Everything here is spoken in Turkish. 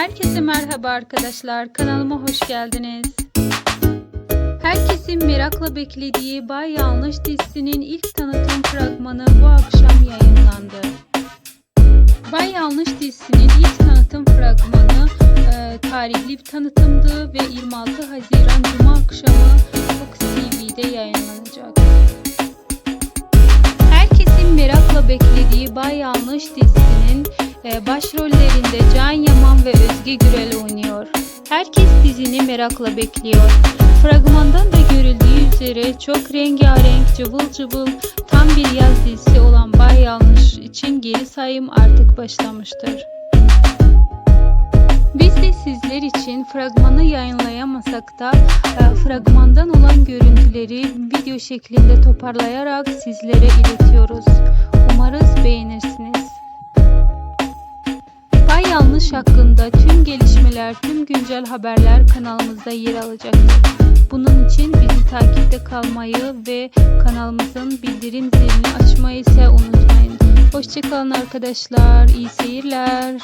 Herkese merhaba arkadaşlar. Kanalıma hoş geldiniz. Herkesin merakla beklediği Bay Yanlış dizisinin ilk tanıtım fragmanı bu akşam yayınlandı. Bay Yanlış dizisinin ilk tanıtım fragmanı e, tarihli bir tanıtımdı ve 26 Haziran Cuma akşamı Fox TV'de yayınlanacak. Herkesin merakla beklediği Bay Yanlış dizisinin başrollerinde Can Yaman ve Özge Gürel oynuyor. Herkes dizini merakla bekliyor. Fragmandan da görüldüğü üzere çok rengarenk, cıvıl cıvıl tam bir yaz dizisi olan Bay Yanlış için geri sayım artık başlamıştır. Biz de sizler için fragmanı yayınlayamasak da e, fragmandan olan görüntüleri video şeklinde toparlayarak sizlere iletiyoruz. Yanlış hakkında tüm gelişmeler, tüm güncel haberler kanalımızda yer alacaktır. Bunun için bizi takipte kalmayı ve kanalımızın bildirim zilini açmayı ise unutmayın. Hoşçakalın arkadaşlar, iyi seyirler.